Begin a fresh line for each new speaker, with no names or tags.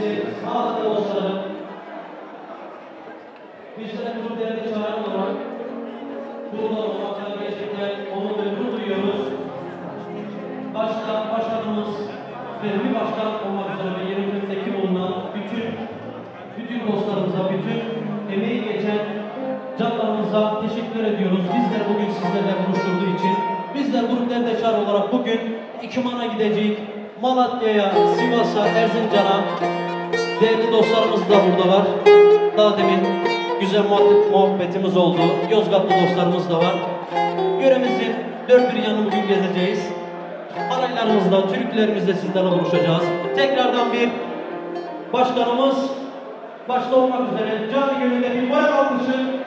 Kendisi Malatya Olsalı. Bizden bu değerli çağrı olarak burada olmaktan gerçekten onu ve gurur duyuyoruz. Başta başkanımız Fehmi Başkan olmak üzere ve yerimizde bulunan bütün bütün dostlarımıza, bütün emeği geçen canlarımıza teşekkür ediyoruz. Bizler bugün sizlerle buluşturduğu için. Bizler Grup Derdeşar olarak bugün İkman'a gidecek. Malatya'ya, Sivas'a, Erzincan'a değerli dostlarımız da burada var. Daha demin güzel muhabbet, muhabbetimiz oldu. Yozgatlı dostlarımız da var. Yöremizin dört bir yanını bugün gezeceğiz. Halaylarımızla, türkülerimizle sizlerle buluşacağız. Tekrardan bir başkanımız başta olmak üzere canı gönülde bir moral alkışı